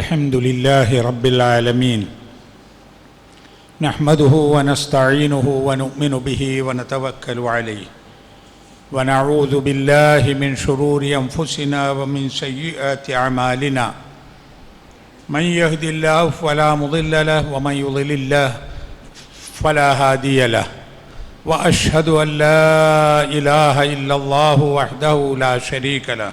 الحمد لله رب العالمين نحمده ونستعينه ونؤمن به ونتوكل عليه ونعوذ بالله من شرور أنفسنا ومن سيئات أعمالنا من يهد الله فلا مضل له ومن يضلل الله فلا هادي له وأشهد أن لا إله إلا الله وحده لا شريك له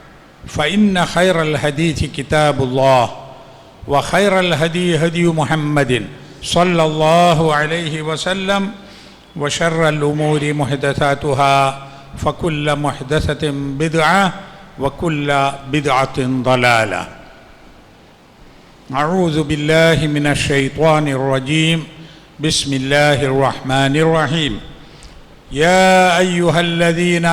فإن خير الحديث كتاب الله وخير الهدي هدي محمد صلى الله عليه وسلم وشر الأمور محدثاتها فكل محدثة بدعة وكل بدعة ضلالة. أعوذ بالله من الشيطان الرجيم. بسم الله الرحمن الرحيم. يا ايها الذين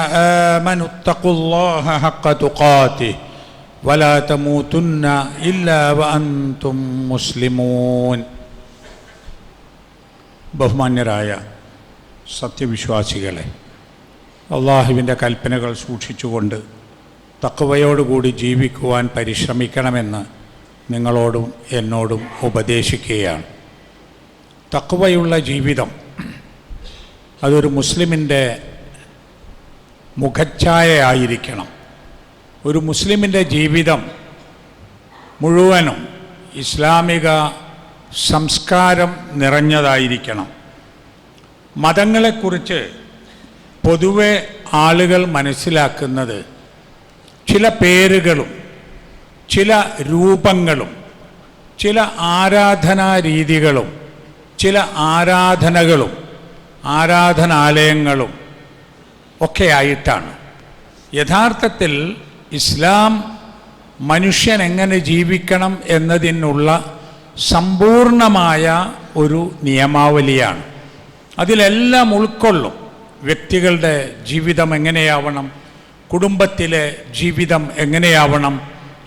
امنوا اتقوا الله حق تقاته ولا تموتن الا وانتم مسلمون ബഹുമാന്യരായ സത്യവിശ്വാസികളെ അള്ളാഹുവിൻ്റെ കൽപ്പനകൾ സൂക്ഷിച്ചുകൊണ്ട് തക്കവയോടുകൂടി ജീവിക്കുവാൻ പരിശ്രമിക്കണമെന്ന് നിങ്ങളോടും എന്നോടും ഉപദേശിക്കുകയാണ് തക്കവയുള്ള ജീവിതം അതൊരു മുസ്ലിമിന്റെ മുഖച്ഛായയായിരിക്കണം. ഒരു മുസ്ലിമിന്റെ ജീവിതം മുഴുവനും ഇസ്ലാമിക സംസ്കാരം നിറഞ്ഞതായിരിക്കണം. മതങ്ങളെക്കുറിച്ച് പൊതുവെ ആളുകൾ മനസ്സിലാക്കുന്നത് ചില പേരുകളും ചില രൂപങ്ങളും ചില ആരാധനാ രീതികളും ചില ആരാധനകളും ആരാധനാലയങ്ങളും ഒക്കെയായിട്ടാണ്. യഥാർത്ഥത്തിൽ ഇസ്ലാം മനുഷ്യൻ എങ്ങനെ ജീവിക്കണം എന്നതിനുള്ള സമ്പൂർണമായ ഒരു നിയമാവലിയാണ്. അതിലെല്ലാം ഉൾക്കൊള്ളും. വ്യക്തികളുടെ ജീവിതം എങ്ങനെയാവണം? കുടുംബത്തിലെ ജീവിതം എങ്ങനെയാവണം?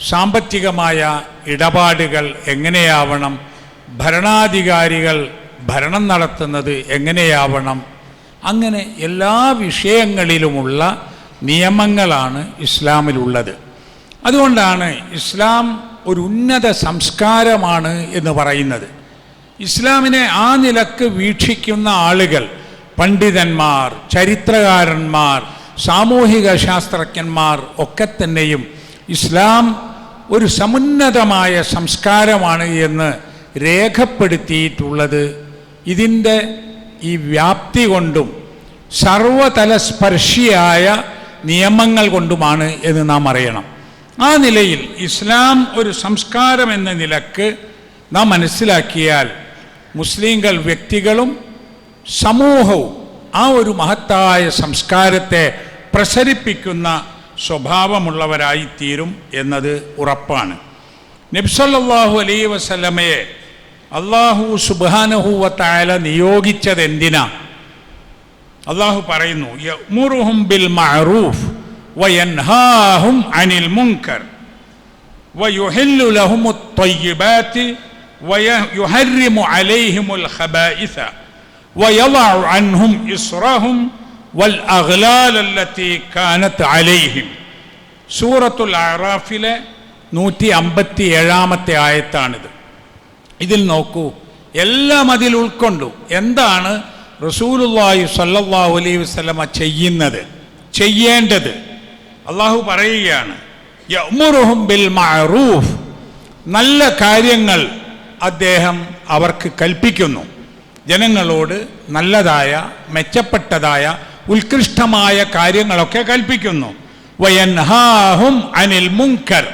സാമ്പത്തികമായ ഇടപാടുകൾ എങ്ങനെയാവണം? ഭരണാധികാരികൾ ഭരണം നടത്തുന്നത് എങ്ങനെയാവണം? അങ്ങനെ എല്ലാ വിഷയങ്ങളിലുമുള്ള നിയമങ്ങളാണ് ഇസ്ലാമിലുള്ളത്. അതുകൊണ്ടാണ് ഇസ്ലാം ഒരു ഉന്നത സംസ്കാരമാണ് എന്ന് പറയുന്നത്. ഇസ്ലാമിനെ ആ നിലയ്ക്ക് വീക്ഷിക്കുന്ന ആളുകൾ പണ്ഡിതന്മാർ ചരിത്രകാരന്മാർ സാമൂഹിക ശാസ്ത്രജ്ഞന്മാർ ഒക്കെ തന്നെയും ഇസ്ലാം ഒരു സമുന്നതമായ സംസ്കാരമാണ് എന്ന് രേഖപ്പെടുത്തിയിട്ടുള്ളത് ഇതിന്റെ ഈ വ്യാപ്തി കൊണ്ടും സർവതലസ്പർശിയായ നിയമങ്ങൾ കൊണ്ടുമാണ് എന്ന് നാം അറിയണം. ആ നിലയിൽ ഇസ്ലാം ഒരു സംസ്കാരം എന്ന നിലയ്ക്ക് നാം മനസ്സിലാക്കിയാൽ മുസ്ലിങ്ങൾ വ്യക്തികളും സമൂഹവും ആ ഒരു മഹത്തായ സംസ്കാരത്തെ പ്രസരിപ്പിക്കുന്ന സ്വഭാവമുള്ളവരായി തീരും എന്നത് ഉറപ്പാണ്. നബ്സല്ലാഹു അലൈ വസല്ലമയെ അള്ളാഹു സുബാനഹുവത്തായ നിയോഗിച്ചത് എന്തിനാ അള്ളാഹു പറയുന്നു യമുറുഹും ബിൽ മഅറൂഫ് വയൻഹാഹും അനിൽ മുൻകർ ويحل لهم الطيبات ويحرم عليهم الخبائث ويضع عنهم إصرهم والأغلال التي كانت عليهم സൂറത്തുൽ അറാഫിലെ നൂറ്റി അമ്പത്തി ഏഴാമത്തെ ആയത്താണിത് ഇതിൽ നോക്കൂ. എല്ലാം അതിൽ ഉൾക്കൊണ്ടു. എന്താണ്? റസൂലുല്ലാഹി സല്ലാഹു അലൈഹി വസല്ലമ ചെയ്യുന്നത്. ചെയ്യേണ്ടത്. അള്ളാഹു പറയുകയാണ് ബിൽ മഅറൂഫ്. നല്ല കാര്യങ്ങൾ അദ്ദേഹം അവർക്ക് കൽപ്പിക്കുന്നു. ജനങ്ങളോട് നല്ലതായ മെച്ചപ്പെട്ടതായ ഉത്കൃഷ്ടമായ കാര്യങ്ങളൊക്കെ കൽപ്പിക്കുന്നു. വയൻഹാഹും അനിൽ മുങ്കർ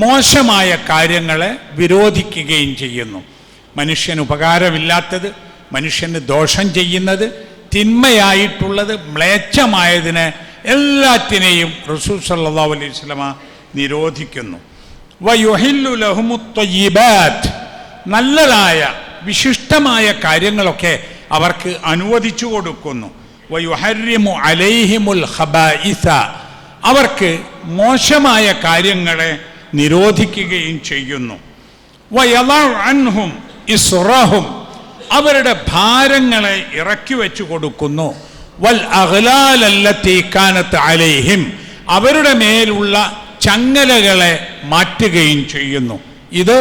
മോശമായ കാര്യങ്ങളെ വിരോധിക്കുകയും ചെയ്യുന്നു. മനുഷ്യന് ഉപകാരമില്ലാത്തത് മനുഷ്യന് ദോഷം ചെയ്യുന്നത് തിന്മയായിട്ടുള്ളത് മ്ലേച്ഛമായതിനെ എല്ലാറ്റിനെയും റസൂൽ സല്ലാ അലൈഹി നിരോധിക്കുന്നു. നല്ലതായ വിശിഷ്ടമായ കാര്യങ്ങളൊക്കെ അവർക്ക് അനുവദിച്ചു കൊടുക്കുന്നു. അലൈഹിമുൽ അവർക്ക് മോശമായ കാര്യങ്ങളെ നിരോധിക്കുകയും ചെയ്യുന്നു. അൻഹും ഇസ്റഹും അവരുടെ ഭാരങ്ങളെ ഇറക്കി വെച്ചു കൊടുക്കുന്നു. വൽ അഗ്ലാലല്ലത്തി കാനത്ത് അലൈഹിം അവരുടെ മേലുള്ള ചങ്ങലകളെ മാറ്റുകയും ചെയ്യുന്നു. ഇത്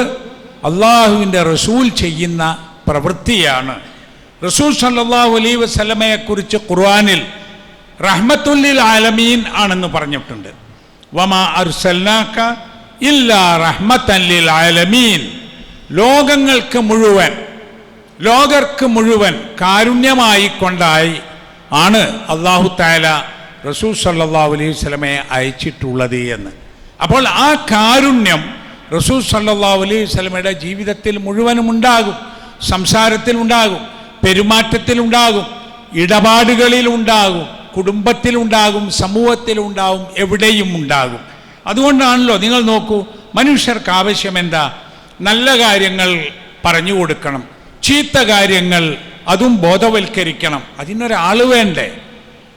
അള്ളാഹുവിന്റെ റസൂൽ ചെയ്യുന്ന പ്രവൃത്തിയാണ്. റസൂൽ സല്ലാഹു അലൈ വസ്ലമയെക്കുറിച്ച് ഖുർആാനിൽ റഹ്മത്തുല്ലിൽ ആലമീൻ ആണെന്ന് പറഞ്ഞിട്ടുണ്ട്. വമാ അർസൽനാക ഇല്ലാ ലിൽ ആലമീൻ. ലോകങ്ങൾക്ക് മുഴുവൻ ലോകർക്ക് മുഴുവൻ കാരുണ്യമായി കൊണ്ടായി ആണ് അള്ളാഹു താല റസൂൽ സല്ലാ അലൈഹി വസല്ലമയെ അയച്ചിട്ടുള്ളത് എന്ന്. അപ്പോൾ ആ കാരുണ്യം റസൂൽ സല്ലാ അലൈഹി സ്വലമയുടെ ജീവിതത്തിൽ മുഴുവനും ഉണ്ടാകും സംസാരത്തിൽ ഉണ്ടാകും പെരുമാറ്റത്തിൽ ഉണ്ടാകും ഇടപാടുകളിൽ ഉണ്ടാകും കുടുംബത്തിലുണ്ടാകും സമൂഹത്തിലുണ്ടാകും എവിടെയും ഉണ്ടാകും. അതുകൊണ്ടാണല്ലോ നിങ്ങൾ നോക്കൂ മനുഷ്യർക്ക് ആവശ്യം എന്താ നല്ല കാര്യങ്ങൾ പറഞ്ഞു കൊടുക്കണം. ചീത്ത കാര്യങ്ങൾ അതും ബോധവൽക്കരിക്കണം. അതിനൊരാൾ വേണ്ടേ?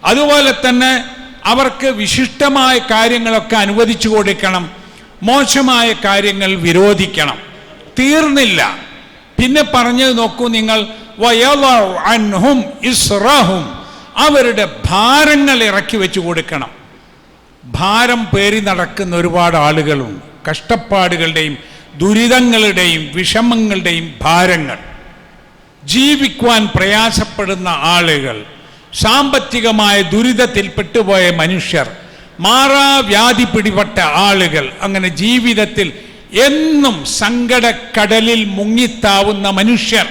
അതുപോലെ തന്നെ അവർക്ക് വിശിഷ്ടമായ കാര്യങ്ങളൊക്കെ അനുവദിച്ചു കൊടുക്കണം. മോശമായ കാര്യങ്ങൾ വിരോധിക്കണം. തീർന്നില്ല. പിന്നെ പറഞ്ഞു നോക്കൂ നിങ്ങൾ അൻഹും ഇസ്റഹും അവരുടെ ഭാരങ്ങൾ ഇറക്കി വെച്ചു കൊടുക്കണം. ഭാരം പേറി നടക്കുന്ന ഒരുപാട് ആളുകളുണ്ട് കഷ്ടപ്പാടുകളുടെയും ദുരിതങ്ങളുടെയും വിഷമങ്ങളുടെയും ഭാരങ്ങൾ. ജീവിക്കുവാൻ പ്രയാസപ്പെടുന്ന ആളുകൾ സാമ്പത്തികമായ ദുരിതത്തിൽ പെട്ടുപോയ മനുഷ്യർ മാറാവ്യാധി പിടിപെട്ട ആളുകൾ അങ്ങനെ ജീവിതത്തിൽ എന്നും സങ്കടക്കടലിൽ മുങ്ങിത്താവുന്ന മനുഷ്യർ.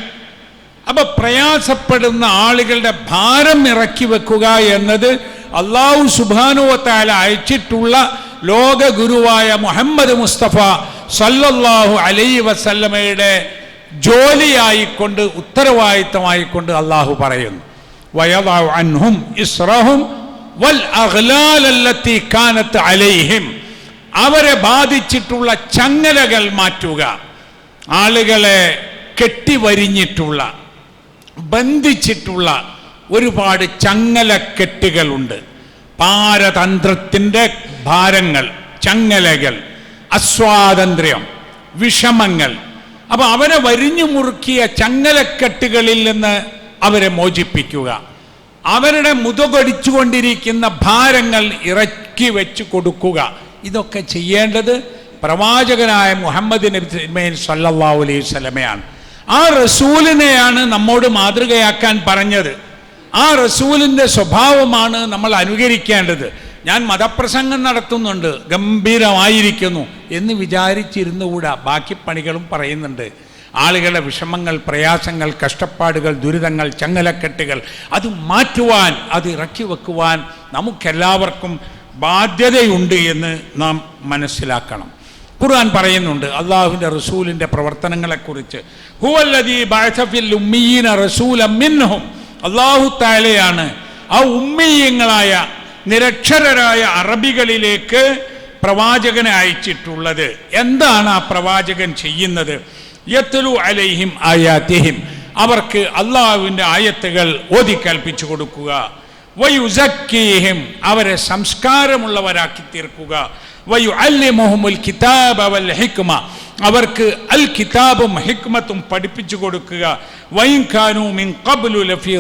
അപ്പൊ പ്രയാസപ്പെടുന്ന ആളുകളുടെ ഭാരം ഇറക്കി വെക്കുക എന്നത് അള്ളാഹു സുബാനുവത്താല അയച്ചിട്ടുള്ള ലോക ഗുരുവായ മുഹമ്മദ് മുസ്തഫ സല്ലല്ലാഹു അലൈ വസല്ലമയുടെ ജോലിയായിക്കൊണ്ട് ഉത്തരവാദിത്തമായിക്കൊണ്ട് അള്ളാഹു പറയുന്നു. അൻഹും വൽ അലൈഹിം. അവരെ ബാധിച്ചിട്ടുള്ള ചങ്ങലകൾ മാറ്റുക ആളുകളെ കെട്ടിവരിഞ്ഞിട്ടുള്ള ബന്ധിച്ചിട്ടുള്ള ഒരുപാട് ചങ്ങലക്കെട്ടുകളുണ്ട്. പാരതന്ത്രത്തിന്റെ ഭാരങ്ങൾ ചങ്ങലകൾ അസ്വാതന്ത്ര്യം വിഷമങ്ങൾ. അപ്പൊ അവരെ വരിഞ്ഞു മുറുക്കിയ ചങ്ങലക്കെട്ടുകളിൽ നിന്ന് അവരെ മോചിപ്പിക്കുക. അവരുടെ മുതുകൊടിച്ചുകൊണ്ടിരിക്കുന്ന ഭാരങ്ങൾ ഇറക്കി വെച്ച് കൊടുക്കുക. ഇതൊക്കെ ചെയ്യേണ്ടത് പ്രവാചകനായ മുഹമ്മദ് നബിമേൻ സല്ലാ അലൈഹി സ്വലമയാണ് ആ റസൂലിനെയാണ് നമ്മോട് മാതൃകയാക്കാൻ പറഞ്ഞത്. ആ റസൂലിന്റെ സ്വഭാവമാണ് നമ്മൾ അനുകരിക്കേണ്ടത്. ഞാൻ മതപ്രസംഗം നടത്തുന്നുണ്ട് ഗംഭീരമായിരിക്കുന്നു എന്ന് വിചാരിച്ചിരുന്നുകൂടാ. ബാക്കി പണികളും പറയുന്നുണ്ട്. ആളുകളുടെ വിഷമങ്ങൾ പ്രയാസങ്ങൾ കഷ്ടപ്പാടുകൾ ദുരിതങ്ങൾ ചങ്ങലക്കെട്ടുകൾ അത് മാറ്റുവാൻ അത് ഇറക്കി വെക്കുവാൻ നമുക്കെല്ലാവർക്കും ബാധ്യതയുണ്ട് എന്ന് നാം മനസ്സിലാക്കണം. ഖുർആൻ പറയുന്നുണ്ട് അള്ളാഹുവിന്റെ റസൂലിന്റെ പ്രവർത്തനങ്ങളെക്കുറിച്ച്. ഹുവല്ലദീ ബഅസ ഫിൽ ഉമ്മീന റസൂലൻ മിൻഹും. അള്ളാഹു താലയാണ് ആ ഉമ്മീയങ്ങളായ നിരക്ഷരരായ അറബികളിലേക്ക് പ്രവാചകനെ അയച്ചിട്ടുള്ളത്. എന്താണ് ആ പ്രവാചകൻ ചെയ്യുന്നത്? യത്ലു അലൈഹിം ആയാത്തിഹിം. അവർക്ക് അള്ളാഹുവിന്റെ ആയത്തുകൾ ഓതി കൽപ്പിച്ചു കൊടുക്കുക. വയുസക്കീഹിം അവരെ സംസ്കാരമുള്ളവരാക്കി തീർക്കുക. വയു അല്ലിമുഹുമുൽ കിതാബ് അവൽ ഹിക്മ. അവർക്ക് അൽ കിതാബും ഹിക്മത്തും പഠിപ്പിച്ചു കൊടുക്കുക. വൈൻഖാനു മിൻ ഖബ്ലു ലഫി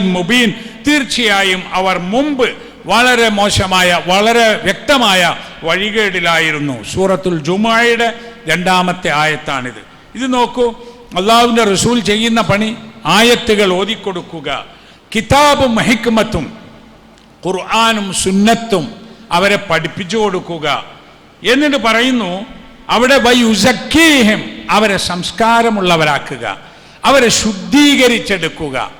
മുബീൻ. തീർച്ചയായും അവർ മുമ്പ് വളരെ മോശമായ വളരെ വ്യക്തമായ വഴികേടിലായിരുന്നു. സൂറത്തുൽ ജുമായുടെ രണ്ടാമത്തെ ആയത്താണിത്. ഇത് നോക്കൂ അള്ളാഹുവിന്റെ റസൂൽ ചെയ്യുന്ന പണി ആയത്തുകൾ ഓതിക്കൊടുക്കുക. കിതാബും ഹിക്മത്തും ഖുർആാനും സുന്നത്തും അവരെ പഠിപ്പിച്ചു കൊടുക്കുക. എന്നിട്ട് പറയുന്നു അവിടെ വയുസക്കീഹം അവരെ സംസ്കാരമുള്ളവരാക്കുക അവരെ ശുദ്ധീകരിച്ചെടുക്കുക.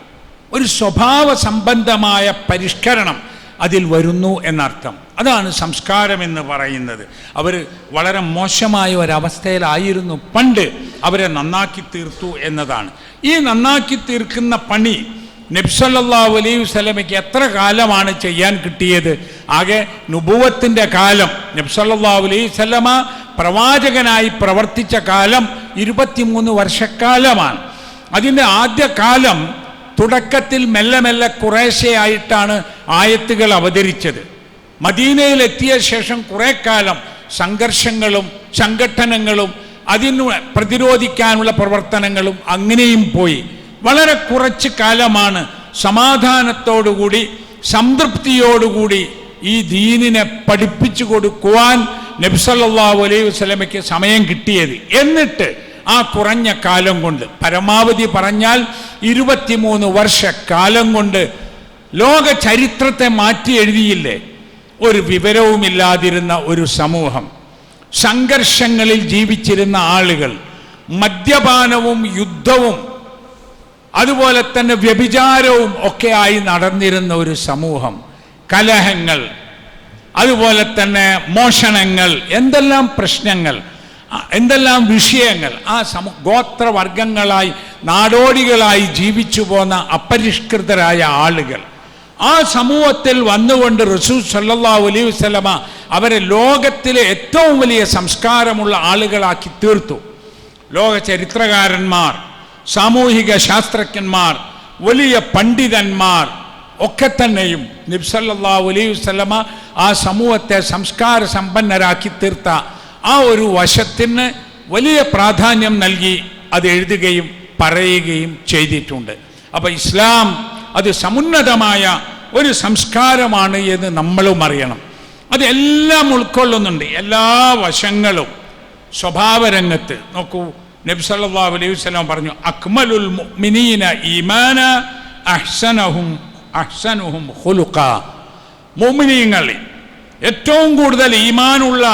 ഒരു സ്വഭാവ സംബന്ധമായ പരിഷ്കരണം അതിൽ വരുന്നു എന്നർത്ഥം. അതാണ് സംസ്കാരം എന്ന് പറയുന്നത്. അവർ വളരെ മോശമായ ഒരവസ്ഥയിലായിരുന്നു പണ്ട് അവരെ നന്നാക്കി തീർത്തു എന്നതാണ്. ഈ നന്നാക്കി തീർക്കുന്ന പണി നബ്സല്ലാ അലൈഹി വസ്ലമയ്ക്ക് എത്ര കാലമാണ് ചെയ്യാൻ കിട്ടിയത്? ആകെ നുബുവത്തിന്റെ കാലം. നബ്സല്ലാ അലൈഹി സ്വലമ പ്രവാചകനായി പ്രവർത്തിച്ച കാലം ഇരുപത്തിമൂന്ന് വർഷക്കാലമാണ്. അതിന്റെ ആദ്യ കാലം തുടക്കത്തിൽ മെല്ലെ മെല്ലെ കുറേശ്ശെയായിട്ടാണ് ആയത്തുകൾ അവതരിച്ചത്. മദീനയിലെത്തിയ ശേഷം കുറേ കാലം സംഘർഷങ്ങളും സംഘട്ടനങ്ങളും അതിന് പ്രതിരോധിക്കാനുള്ള പ്രവർത്തനങ്ങളും അങ്ങനെയും പോയി. വളരെ കുറച്ച് കാലമാണ് സമാധാനത്തോടുകൂടി സംതൃപ്തിയോടുകൂടി ഈ ദീനിനെ പഠിപ്പിച്ചു കൊടുക്കുവാൻ നബ്സല്ലാഹു അലൈഹി വസ്ലമയ്ക്ക് സമയം കിട്ടിയത്. എന്നിട്ട് ആ കുറഞ്ഞ കാലം കൊണ്ട് പരമാവധി പറഞ്ഞാൽ ഇരുപത്തിമൂന്ന് വർഷക്കാലം കൊണ്ട് ലോക ചരിത്രത്തെ മാറ്റി എഴുതിയില്ലേ? ഒരു വിവരവുമില്ലാതിരുന്ന ഒരു സമൂഹം. സംഘർഷങ്ങളിൽ ജീവിച്ചിരുന്ന ആളുകൾ മദ്യപാനവും യുദ്ധവും അതുപോലെ തന്നെ വ്യഭിചാരവും ഒക്കെയായി നടന്നിരുന്ന ഒരു സമൂഹം. കലഹങ്ങൾ അതുപോലെ തന്നെ മോഷണങ്ങൾ എന്തെല്ലാം പ്രശ്നങ്ങൾ എന്തെല്ലാം വിഷയങ്ങൾ ആ സമ ഗോത്രവർഗങ്ങളായി നാടോടികളായി ജീവിച്ചു പോന്ന അപരിഷ്കൃതരായ ആളുകൾ. ആ സമൂഹത്തിൽ വന്നുകൊണ്ട് റസൂ സല്ലാ അലൈഹി വസല്ലമ അവരെ ലോകത്തിലെ ഏറ്റവും വലിയ സംസ്കാരമുള്ള ആളുകളാക്കി തീർത്തു. ലോക ചരിത്രകാരന്മാർ സാമൂഹിക ശാസ്ത്രജ്ഞന്മാർ വലിയ പണ്ഡിതന്മാർ ഒക്കെ തന്നെയും നിബ്സല്ലാ അലൈഹി ആ സമൂഹത്തെ സംസ്കാര സമ്പന്നരാക്കി തീർത്ത ആ ഒരു വശത്തിന് വലിയ പ്രാധാന്യം നൽകി അത് എഴുതുകയും പറയുകയും ചെയ്തിട്ടുണ്ട്. അപ്പോൾ ഇസ്ലാം അത് സമുന്നതമായ ഒരു സംസ്കാരമാണ് എന്ന് നമ്മളും അറിയണം. അതെല്ലാം ഉൾക്കൊള്ളുന്നുണ്ട്. എല്ലാ വശങ്ങളും സ്വഭാവരംഗത്ത്. നോക്കൂ നബ്സല്ലാ അലൈഹി പറഞ്ഞു അക്മലുൽ മുഅ്മിനീന ഈമാന അഹ്സനഹും അഹ്സനുഹും ഖുലുഖ. മുഅ്മിനീങ്ങളിൽ ഏറ്റവും കൂടുതൽ ഈമാനുള്ള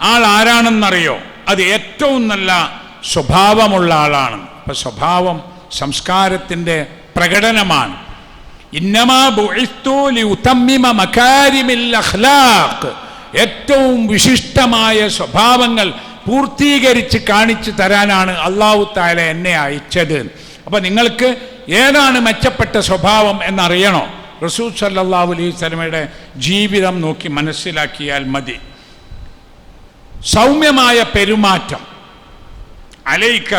ആൾ ആരാണെന്നറിയോ? അത് ഏറ്റവും നല്ല സ്വഭാവമുള്ള ആളാണ്. അപ്പം സ്വഭാവം സംസ്കാരത്തിന്റെ പ്രകടനമാണ്. ഏറ്റവും വിശിഷ്ടമായ സ്വഭാവങ്ങൾ പൂർത്തീകരിച്ച് കാണിച്ചു തരാനാണ് അള്ളാഹു താല എന്നെ അയച്ചത്. അപ്പൊ നിങ്ങൾക്ക് ഏതാണ് മെച്ചപ്പെട്ട സ്വഭാവം എന്നറിയണോ? റസൂൽ സല്ലല്ലാഹു അലൈഹി ജീവിതം നോക്കി മനസ്സിലാക്കിയാൽ മതി. സൗമ്യമായ പെരുമാറ്റം. അലൈക്ക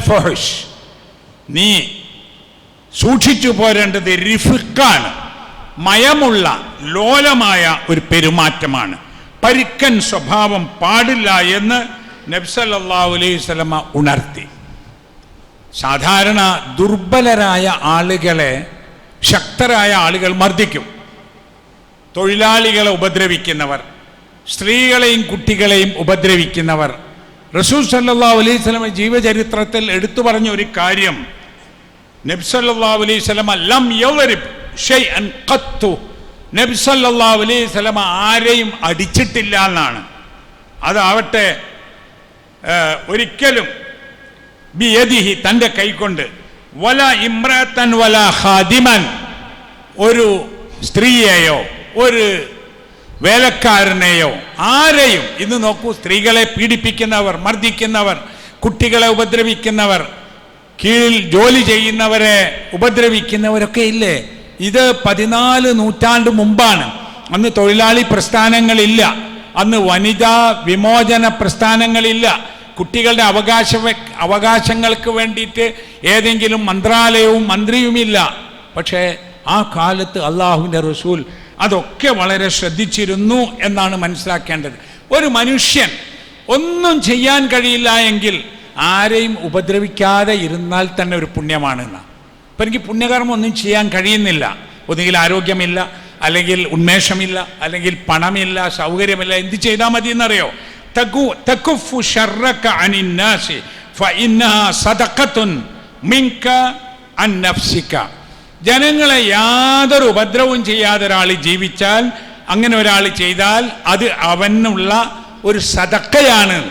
ഫഹ്ഷ്. നീ സൂക്ഷിച്ചു പോരേണ്ടത് റിഫിക്കാണ് മയമുള്ള ലോലമായ ഒരു പെരുമാറ്റമാണ്. പരിക്കൻ സ്വഭാവം പാടില്ല എന്ന് നബ്സല്ലാഹു അലൈഹി ഉണർത്തി. സാധാരണ ദുർബലരായ ആളുകളെ ശക്തരായ ആളുകൾ മർദ്ദിക്കും. തൊഴിലാളികളെ ഉപദ്രവിക്കുന്നവർ സ്ത്രീകളെയും കുട്ടികളെയും ഉപദ്രവിക്കുന്നവർ. റസൂൽ സല്ലാ അലൈഹി ജീവചരിത്രത്തിൽ എടുത്തു പറഞ്ഞ ഒരു കാര്യം അലൈഹി ലം യവരിബ് ഷൈഅൻ ഖത്തു. നബി സല്ലല്ലാഹു അലൈഹി സ്വലമ ആരെയും അടിച്ചിട്ടില്ല എന്നാണ്. അതാവട്ടെ ഒരിക്കലും ബിയദിഹി തന്റെ കൈകൊണ്ട് വല ഇമ്രത്തൻ വല ഹാദിമൻ ഒരു സ്ത്രീയെയോ ഒരു വേലക്കാരനെയോ ആരെയും ഇന്ന് നോക്കൂ സ്ത്രീകളെ പീഡിപ്പിക്കുന്നവർ മർദ്ദിക്കുന്നവർ കുട്ടികളെ ഉപദ്രവിക്കുന്നവർ കീഴിൽ ജോലി ചെയ്യുന്നവരെ ഉപദ്രവിക്കുന്നവരൊക്കെ ഇല്ലേ? ഇത് പതിനാല് നൂറ്റാണ്ട് മുമ്പാണ്. അന്ന് തൊഴിലാളി പ്രസ്ഥാനങ്ങളില്ല. അന്ന് വനിതാ വിമോചന പ്രസ്ഥാനങ്ങളില്ല. കുട്ടികളുടെ അവകാശ അവകാശങ്ങൾക്ക് വേണ്ടിയിട്ട് ഏതെങ്കിലും മന്ത്രാലയവും മന്ത്രിയുമില്ല. പക്ഷേ ആ കാലത്ത് അള്ളാഹുവിന്റെ റസൂൽ അതൊക്കെ വളരെ ശ്രദ്ധിച്ചിരുന്നു എന്നാണ് മനസ്സിലാക്കേണ്ടത്. ഒരു മനുഷ്യൻ ഒന്നും ചെയ്യാൻ കഴിയില്ല എങ്കിൽ ആരെയും ഉപദ്രവിക്കാതെ ഇരുന്നാൽ തന്നെ ഒരു പുണ്യമാണെന്ന് അപ്പം എനിക്ക് പുണ്യകർമ്മം ഒന്നും ചെയ്യാൻ കഴിയുന്നില്ല. ഒന്നുകിൽ ആരോഗ്യമില്ല അല്ലെങ്കിൽ ഉന്മേഷമില്ല അല്ലെങ്കിൽ പണമില്ല സൗകര്യമില്ല എന്ത് ചെയ്താൽ മതി എന്നറിയോ ജനങ്ങളെ യാതൊരു ഉപദ്രവവും ചെയ്യാതെ ഒരാൾ ജീവിച്ചാൽ അങ്ങനെ ഒരാൾ ചെയ്താൽ അത് അവനുള്ള ഒരു സതക്കയാണ്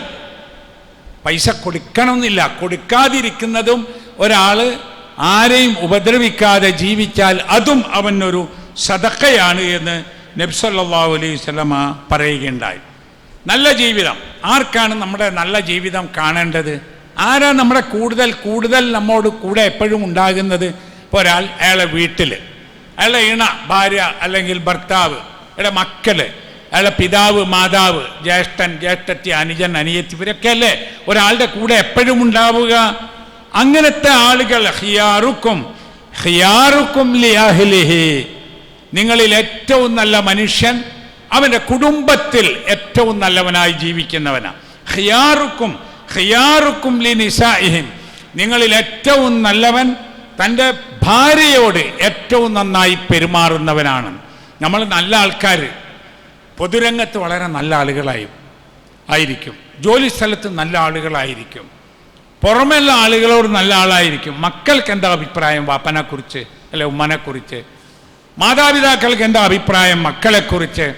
പൈസ കൊടുക്കണമെന്നില്ല. കൊടുക്കാതിരിക്കുന്നതും ഒരാൾ ആരെയും ഉപദ്രവിക്കാതെ ജീവിച്ചാൽ അതും അവനൊരു സതക്കയാണ് എന്ന് നബ്സല്ലാഹു അലൈഹി സ്വലമ പറയുകയുണ്ടായി. നല്ല ജീവിതം. ആർക്കാണ് നമ്മുടെ നല്ല ജീവിതം കാണേണ്ടത്? ആരാ നമ്മുടെ കൂടുതൽ കൂടുതൽ നമ്മോട് കൂടെ എപ്പോഴും ഉണ്ടാകുന്നത്? ഒരാൾ അയാളെ വീട്ടിൽ അയാളെ ഇണ ഭാര്യ അല്ലെങ്കിൽ ഭർത്താവ് അയാളുടെ മക്കൾ അയാളെ പിതാവ് മാതാവ് ജ്യേഷ്ഠൻ ജ്യേഷ്ഠത്തി അനുജൻ അനിയത്തി ഇവരൊക്കെ അല്ലേ? ഒരാളുടെ കൂടെ എപ്പോഴും ഉണ്ടാവുക. അങ്ങനത്തെ ആളുകൾ ഹിയാറുക്കും ഹിയാറുക്കും നിങ്ങളിൽ ഏറ്റവും നല്ല മനുഷ്യൻ അവന്റെ കുടുംബത്തിൽ ഏറ്റവും നല്ലവനായി ജീവിക്കുന്നവനാണ് ഹിയാറുക്കും ഹിയാറുക്കും ലി നിങ്ങളിൽ ഏറ്റവും നല്ലവൻ തന്റെ ഭാര്യയോട് ഏറ്റവും നന്നായി പെരുമാറുന്നവനാണ്. നമ്മൾ നല്ല ആൾക്കാർ. പൊതുരംഗത്ത് വളരെ നല്ല ആളുകളായി ആയിരിക്കും. ജോലി സ്ഥലത്ത് നല്ല ആളുകളായിരിക്കും. പുറമെയുള്ള ആളുകളോട് നല്ല ആളായിരിക്കും. മക്കൾക്ക് എന്താ അഭിപ്രായം? വാപ്പനെക്കുറിച്ച് അല്ലെ ഉമ്മനെക്കുറിച്ച്? മാതാപിതാക്കൾക്ക് എന്താ അഭിപ്രായം? മക്കളെക്കുറിച്ച്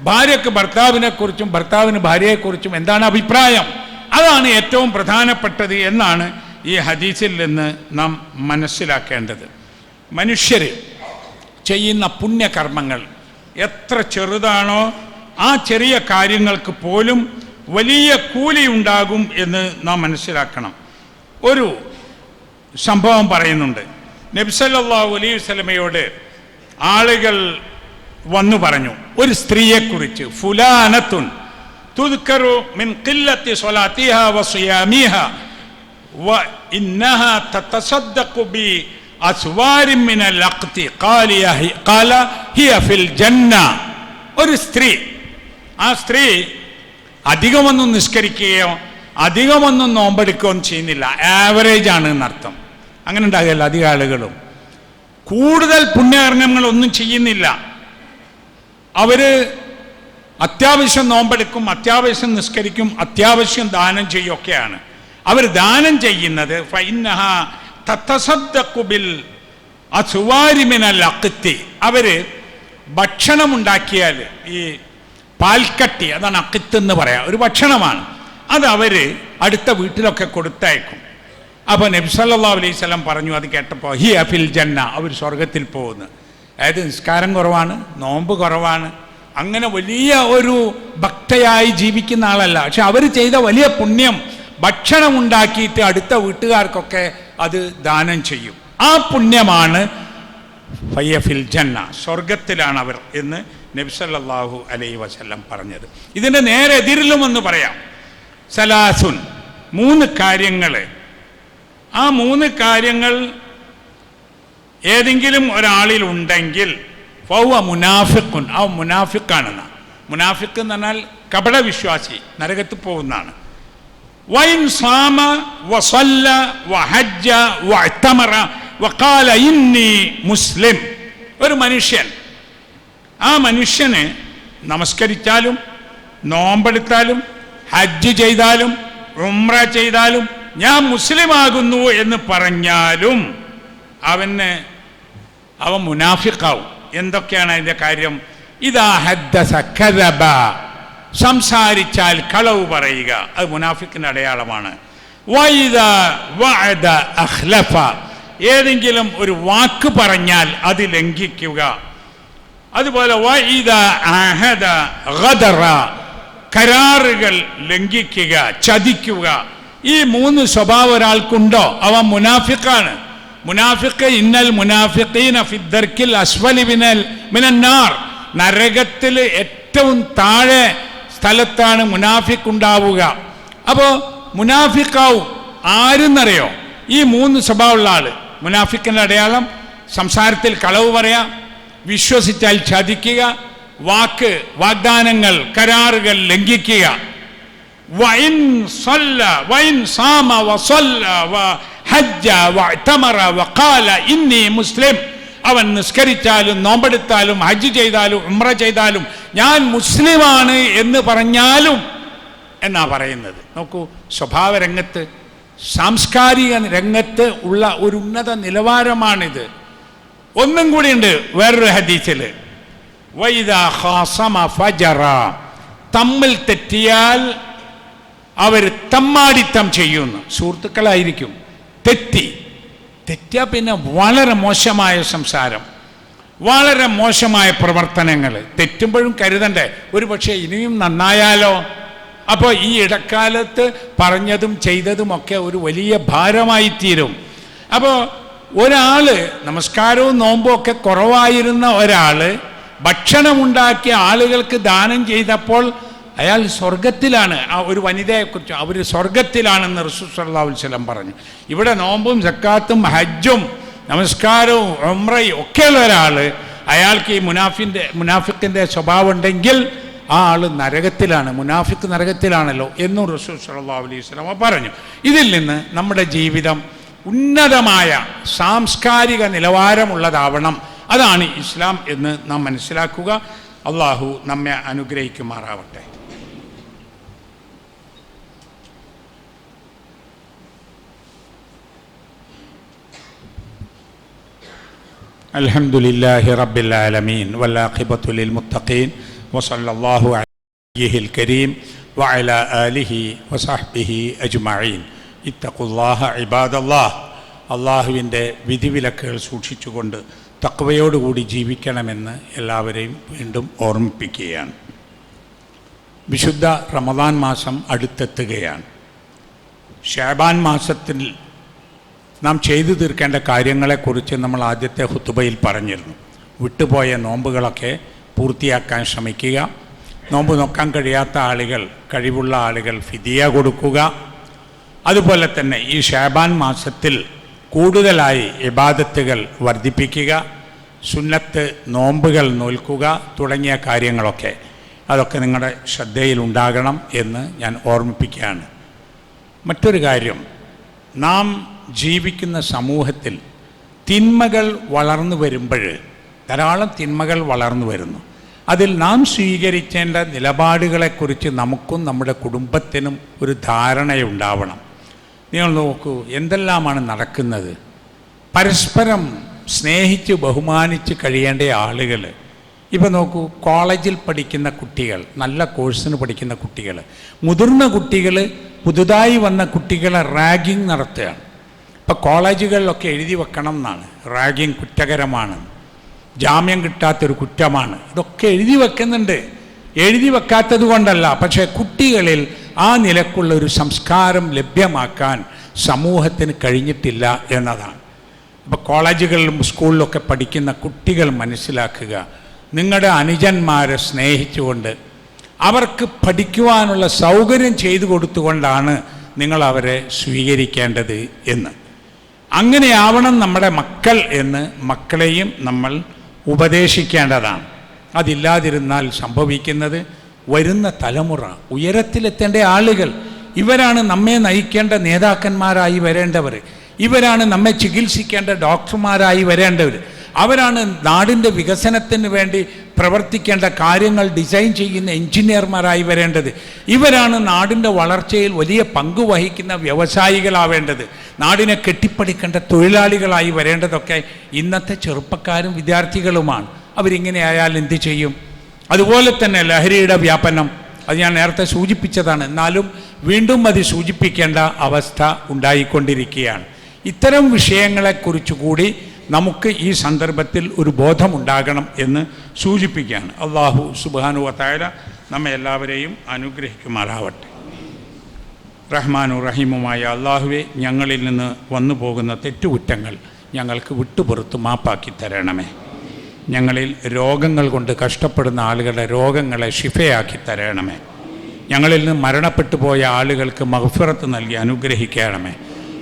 ഭാര്യയ്ക്ക് ഭർത്താവിനെക്കുറിച്ചും ഭർത്താവിന് ഭാര്യയെക്കുറിച്ചും എന്താണ് അഭിപ്രായം? അതാണ് ഏറ്റവും പ്രധാനപ്പെട്ടത് എന്നാണ് ഈ ഹദീസിൽ നിന്ന് നാം മനസ്സിലാക്കേണ്ടത്. മനുഷ്യർ ചെയ്യുന്ന പുണ്യകർമ്മങ്ങൾ എത്ര ചെറുതാണോ ആ ചെറിയ കാര്യങ്ങൾക്ക് പോലും വലിയ കൂലി ഉണ്ടാകും എന്ന് നാം മനസ്സിലാക്കണം. ഒരു സംഭവം പറയുന്നുണ്ട്. നബ്സല്ലാ അലൈഹി വസല്ലമയോട് ആളുകൾ വന്നു പറഞ്ഞു ഒരു സ്ത്രീയെക്കുറിച്ച് ഫുലാനത്തുൻ തുദ്കറു മിൻ ഖില്ലത്തി സ്വലാത്തിഹ വസിയാമിഹ ബി അസ്വാരി മിനൽ അഖ്തി ഖാലിയ ഹി- ഖാല ഹിയ ഫിൽ ജന്ന. ഒരു സ്ത്രീ ആ സ്ത്രീ അധികമൊന്നും നിസ്കരിക്കുകയോ അധികമൊന്നും നോമ്പെടുക്കുകയോ ചെയ്യുന്നില്ല. ആവറേജ് ആണ് എന്നർത്ഥം. അങ്ങനെ ഉണ്ടാകില്ല അധിക ആളുകളും. കൂടുതൽ പുണ്യകർമ്മങ്ങൾ ഒന്നും ചെയ്യുന്നില്ല. അവർ അത്യാവശ്യം നോമ്പെടുക്കും അത്യാവശ്യം നിസ്കരിക്കും അത്യാവശ്യം ദാനം ചെയ്യുകയൊക്കെയാണ് അവർ ദാനം ചെയ്യുന്നത് അവർ ഭക്ഷണം ഉണ്ടാക്കിയാൽ ഈ പാൽക്കട്ടി അതാണ് അക്കിത്ത് എന്ന് പറയാം. ഒരു ഭക്ഷണമാണ്. അത് അവർ അടുത്ത വീട്ടിലൊക്കെ കൊടുത്തയക്കും. അപ്പോൾ നബ്സല്ലാ അലൈഹി സ്വലം പറഞ്ഞു അത് കേട്ടപ്പോൾ ഹി അഫിൽ ജന്ന അവർ സ്വർഗത്തിൽ പോകുന്നു. അതായത് നിസ്കാരം കുറവാണ് നോമ്പ് കുറവാണ് അങ്ങനെ വലിയ ഒരു ഭക്തയായി ജീവിക്കുന്ന ആളല്ല. പക്ഷെ അവർ ചെയ്ത വലിയ പുണ്യം ഭക്ഷണം ഉണ്ടാക്കിയിട്ട് അടുത്ത വീട്ടുകാർക്കൊക്കെ അത് ദാനം ചെയ്യും. ആ പുണ്യമാണ് ഫയ്യഫിൽ ജന്ന സ്വർഗത്തിലാണ് അവർ എന്ന് നബ്സല്ലാഹു അലൈ വസല്ലം പറഞ്ഞത്. ഇതിന്റെ നേരെ എതിരിലുമെന്ന് പറയാം. സലാസുൻ മൂന്ന് കാര്യങ്ങൾ ആ മൂന്ന് കാര്യങ്ങൾ ഏതെങ്കിലും ഒരാളിൽ ഉണ്ടെങ്കിൽ ഫൗവ മുനാഫിഖുൻ ആ മുനാഫിക്കാണെന്ന് മുനാഫിക്ക് എന്ന് പറഞ്ഞാൽ കപടവിശ്വാസി നരകത്ത് പോകുന്നതാണ്. വസല്ല വഹജ്ജ വഖാല ഇന്നി മുസ്ലിം. ഒരു മനുഷ്യൻ. ആ മനുഷ്യന് നമസ്കരിച്ചാലും നോമ്പെടുത്താലും ഹജ്ജ് ചെയ്താലും ഉംറ ചെയ്താലും ഞാൻ മുസ്ലിമാകുന്നു എന്ന് പറഞ്ഞാലും അവന് അവൻ മുനാഫിക്കാവും എന്തൊക്കെയാണ് അതിന്റെ കാര്യം? ഇതാ ഹദ്ദസ കദബ. സംസാരിച്ചാൽ കളവ് പറയുക. അത് മുനാഫിക്കിന്റെ അടയാളമാണ്. വൈദ വഅദ അഖ്ലഫ. ഏതെങ്കിലും ഒരു വാക്ക് പറഞ്ഞാൽ അത് ലംഘിക്കുക. അതുപോലെ വൈദ അഹദ ഗദറ. കരാറുകൾ ലംഘിക്കുക ചതിക്കുക. ഈ മൂന്ന് സ്വഭാവം ഒരാൾക്കുണ്ടോ? അവൻ മുനാഫിക്കാണ് മുനാഫിക്ക് ഇന്നൽ മുനാഫിഖീന ഫിദ്ദർക്കിൽ അസ്വലി മിനൽ മിനന്നാർ. നരകത്തിൽ ഏറ്റവും താഴെ സ്ഥലത്താണ് മുനാഫിക്ക് ഉണ്ടാവുക അപ്പോൾ മുനാഫിക്കാവും ആരെന്നറിയോ? ഈ മൂന്ന് സ്വഭാവമുള്ള ആൾ. മുനാഫിക്കിന്റെ അടയാളം സംസാരത്തിൽ കളവ് പറയാം വിശ്വസിച്ചാൽ ചതിക്കുക വാക്ക് വാഗ്ദാനങ്ങൾ കരാറുകൾ ലംഘിക്കുക. വൈൻ സല്ല വൈൻ സാമ വസല്ല വഹജ്ജ വഅ്തമറ വഖാല ഇന്നി മുസ്ലിം. അവൻ നിസ്കരിച്ചാലും നോമ്പെടുത്താലും ഹജ്ജ് ചെയ്താലും ഉമ്ര ചെയ്താലും ഞാൻ മുസ്ലിമാണ് എന്ന് പറഞ്ഞാലും എന്നാ പറയുന്നത്. നോക്കൂ സ്വഭാവ രംഗത്ത് സാംസ്കാരിക രംഗത്ത് ഉള്ള ഒരു ഉന്നത നിലവാരമാണിത്. ഒന്നും കൂടിയുണ്ട് വേറൊരു ഹദീസിൽ വൈദ ഹാസമ ഫജറ. തമ്മിൽ തെറ്റിയാൽ അവർ തമ്മാടിത്തം ചെയ്യുന്നു. സുഹൃത്തുക്കളായിരിക്കും. തെറ്റി. തെറ്റിയാൽ പിന്നെ വളരെ മോശമായ സംസാരം. വളരെ മോശമായ പ്രവർത്തനങ്ങൾ തെറ്റുമ്പോഴും കരുതണ്ടേ. ഒരു പക്ഷേ ഇനിയും നന്നായാലോ? അപ്പോൾ ഈ ഇടക്കാലത്ത് പറഞ്ഞതും ചെയ്തതും ഒക്കെ ഒരു വലിയ ഭാരമായി തീരും അപ്പോൾ ഒരാൾ നമസ്കാരവും നോമ്പും ഒക്കെ കുറവായിരുന്ന ഒരാൾ ഭക്ഷണമുണ്ടാക്കിയ ആളുകൾക്ക് ദാനം ചെയ്തപ്പോൾ അയാൾ സ്വർഗത്തിലാണ്. ആ ഒരു വനിതയെക്കുറിച്ച് അവർ സ്വർഗത്തിലാണെന്ന് വസല്ലം പറഞ്ഞു. ഇവിടെ നോമ്പും സക്കാത്തും ഹജ്ജും നമസ്കാരവും ഒമ്രയും ഒക്കെയുള്ള ഒരാൾ അയാൾക്ക് ഈ മുനാഫിന്റെ മുനാഫിക്കിന്റെ സ്വഭാവം ഉണ്ടെങ്കിൽ ആ ആൾ നരകത്തിലാണ് മുനാഫിക്ക് നരകത്തിലാണല്ലോ എന്നും റസൂൽ സല്ലാ അലൈഹി വസല്ലം പറഞ്ഞു. ഇതിൽ നിന്ന് നമ്മുടെ ജീവിതം ഉന്നതമായ സാംസ്കാരിക നിലവാരമുള്ളതാവണം. അതാണ് ഇസ്ലാം എന്ന് നാം മനസ്സിലാക്കുക. അള്ളാഹു നമ്മെ അനുഗ്രഹിക്കുമാറാവട്ടെ. الحمد لله رب العالمين والعاقبة للمتقين وصلى الله على نبيه الكريم وعلى آله وصحبه أجمعين اتقوا الله عباد الله അള്ളാഹുവിൻ്റെ വിധിവിലക്കുകൾ സൂക്ഷിച്ചുകൊണ്ട് തക്വയോടുകൂടി ജീവിക്കണമെന്ന് എല്ലാവരെയും വീണ്ടും ഓർമ്മിപ്പിക്കുകയാണ് വിശുദ്ധ റമദാൻ മാസം അടുത്തെത്തുകയാണ് ഷാബാൻ മാസത്തിൽ നാം ചെയ്തു തീർക്കേണ്ട കാര്യങ്ങളെക്കുറിച്ച് നമ്മൾ ആദ്യത്തെ ഹുത്തുബയിൽ പറഞ്ഞിരുന്നു. വിട്ടുപോയ നോമ്പുകളൊക്കെ പൂർത്തിയാക്കാൻ ശ്രമിക്കുക. നോമ്പ് നോക്കാൻ കഴിയാത്ത ആളുകൾ കഴിവുള്ള ആളുകൾ ഫിദിയ കൊടുക്കുക. അതുപോലെ തന്നെ ഈ ഷാബാൻ മാസത്തിൽ കൂടുതലായി ഇബാദത്തുകൾ വർദ്ധിപ്പിക്കുക സുന്നത്ത് നോമ്പുകൾ നോൽക്കുക തുടങ്ങിയ കാര്യങ്ങളൊക്കെ. അതൊക്കെ നിങ്ങളുടെ ശ്രദ്ധയിലുണ്ടാകണം എന്ന് ഞാൻ ഓർമ്മിപ്പിക്കുകയാണ്. മറ്റൊരു കാര്യം നാം ജീവിക്കുന്ന സമൂഹത്തിൽ തിന്മകൾ വളർന്നു വരുമ്പോൾ ധാരാളം തിന്മകൾ വളർന്നു വരുന്നു. അതിൽ നാം സ്വീകരിക്കേണ്ട നിലപാടുകളെക്കുറിച്ച് നമുക്കും നമ്മുടെ കുടുംബത്തിനും ഒരു ധാരണയുണ്ടാവണം. നിങ്ങൾ നോക്കൂ എന്തെല്ലാമാണ് നടക്കുന്നത്? പരസ്പരം സ്നേഹിച്ച് ബഹുമാനിച്ച് കഴിയേണ്ട ആളുകൾ. ഇപ്പം നോക്കൂ കോളേജിൽ പഠിക്കുന്ന കുട്ടികൾ നല്ല കോഴ്സിന് പഠിക്കുന്ന കുട്ടികൾ മുതിർന്ന കുട്ടികൾ പുതുതായി വന്ന കുട്ടികളെ റാഗിങ് നടത്തുകയാണ്. ഇപ്പം കോളേജുകളിലൊക്കെ എഴുതി വെക്കണം എന്നാണ്. റാഗിങ് കുറ്റകരമാണ്. ജാമ്യം കിട്ടാത്തൊരു കുറ്റമാണ്. ഇതൊക്കെ എഴുതി വെക്കുന്നുണ്ട്. എഴുതി വെക്കാത്തത് കൊണ്ടല്ല പക്ഷേ കുട്ടികളിൽ ആ നിലക്കുള്ള ഒരു സംസ്കാരം ലഭ്യമാക്കാൻ സമൂഹത്തിന് കഴിഞ്ഞിട്ടില്ല എന്നതാണ്. ഇപ്പോൾ കോളേജുകളിലും സ്കൂളിലൊക്കെ പഠിക്കുന്ന കുട്ടികൾ മനസ്സിലാക്കുക നിങ്ങളുടെ അനുജന്മാരെ സ്നേഹിച്ചുകൊണ്ട് അവർക്ക് പഠിക്കുവാനുള്ള സൗകര്യം ചെയ്തു കൊടുത്തുകൊണ്ടാണ് നിങ്ങൾ അവരെ സ്വീകരിക്കേണ്ടത് എന്ന്. അങ്ങനെയാവണം നമ്മുടെ മക്കൾ എന്ന് മക്കളെയും നമ്മൾ ഉപദേശിക്കേണ്ടതാണ്. അതില്ലാതിരുന്നാൽ സംഭവിക്കുന്നത് വരുന്ന തലമുറ ഉയരത്തിലെത്തേണ്ട ആളുകൾ ഇവരാണ് നമ്മെ നയിക്കേണ്ട നേതാക്കന്മാരായി വരേണ്ടവർ ഇവരാണ് നമ്മെ ചികിത്സിക്കേണ്ട ഡോക്ടർമാരായി വരേണ്ടവർ അവരാണ് നാടിന്റെ വികസനത്തിന് വേണ്ടി പ്രവർത്തിക്കേണ്ട കാര്യങ്ങൾ ഡിസൈൻ ചെയ്യുന്ന എഞ്ചിനീയർമാരായി വരേണ്ടത്. ഇവരാണ് നാടിന്റെ വളർച്ചയിൽ വലിയ പങ്ക് വഹിക്കുന്ന വ്യവസായികളാവേണ്ടത്. നാടിനെ കെട്ടിപ്പടിക്കേണ്ട തൊഴിലാളികളായി വരേണ്ടതൊക്കെ ഇന്നത്തെ ചെറുപ്പക്കാരും വിദ്യാർത്ഥികളുമാണ്. അവരിങ്ങനെ ആയാൽ എന്ത് ചെയ്യും? അതുപോലെ തന്നെ ലഹരിയുടെ വ്യാപനം. അത് ഞാൻ നേരത്തെ സൂചിപ്പിച്ചതാണ്. എന്നാലും വീണ്ടും അത് സൂചിപ്പിക്കേണ്ട അവസ്ഥ ഉണ്ടായിക്കൊണ്ടിരിക്കുകയാണ്. ഇത്തരം വിഷയങ്ങളെക്കുറിച്ച് കൂടി നമുക്ക് ഈ സന്ദർഭത്തിൽ ഒരു ബോധമുണ്ടാകണം എന്ന് സൂചിപ്പിക്കുകയാണ്. അള്ളാഹു സുബാനുവത്തായ നമ്മെ എല്ലാവരെയും അനുഗ്രഹിക്കുമാറാവട്ടെ. റഹ്മാനു റഹീമുമായ അള്ളാഹുവെ ഞങ്ങളിൽ നിന്ന് വന്നു പോകുന്ന തെറ്റുകുറ്റങ്ങൾ ഞങ്ങൾക്ക് വിട്ടുപുറത്ത് മാപ്പാക്കി തരണമേ. ഞങ്ങളിൽ രോഗങ്ങൾ കൊണ്ട് കഷ്ടപ്പെടുന്ന ആളുകളുടെ രോഗങ്ങളെ ഷിഫയാക്കി തരണമേ. ഞങ്ങളിൽ നിന്ന് മരണപ്പെട്ടു പോയ ആളുകൾക്ക് മഹഫിറത്ത് നൽകി അനുഗ്രഹിക്കണമേ.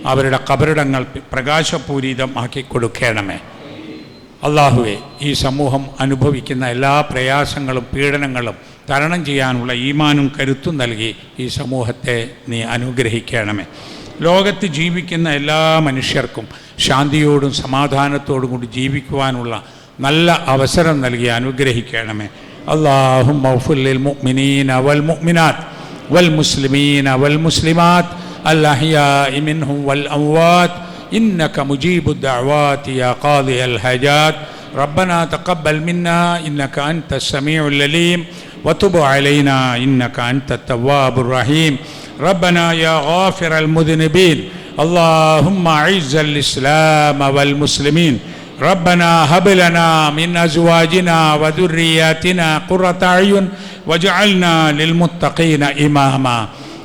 അവരുടെ കബറിടങ്ങൾ പ്രകാശപൂരിതമാക്കി കൊടുക്കണമേ അള്ളാഹുവെ ഈ സമൂഹം അനുഭവിക്കുന്ന എല്ലാ പ്രയാസങ്ങളും പീഡനങ്ങളും തരണം ചെയ്യാനുള്ള ഈമാനും കരുത്തും നൽകി ഈ സമൂഹത്തെ നീ അനുഗ്രഹിക്കണമേ. ലോകത്ത് ജീവിക്കുന്ന എല്ലാ മനുഷ്യർക്കും ശാന്തിയോടും സമാധാനത്തോടും കൂടി ജീവിക്കുവാനുള്ള നല്ല അവസരം നൽകി അനുഗ്രഹിക്കണമേ. അള്ളാഹു മൗഫുല്ലിൽ മുഅ്മിനീന വൽ മുഅ്മിനാത്ത് വൽ മുസ്ലിമീൻ അവൽ മുസ്ലിമാത്ത് الأحياء منهم والأموات إنك مجيب الدعوات يا قاضي الحاجات. ربنا تقبل منا إنك أنت السميع العليم. وتب علينا إنك أنت التواب الرحيم. ربنا يا غافر المذنبين اللهم أعز الإسلام والمسلمين. ربنا هب لنا من أزواجنا وذرياتنا قرة أعين واجعلنا للمتقين إماما.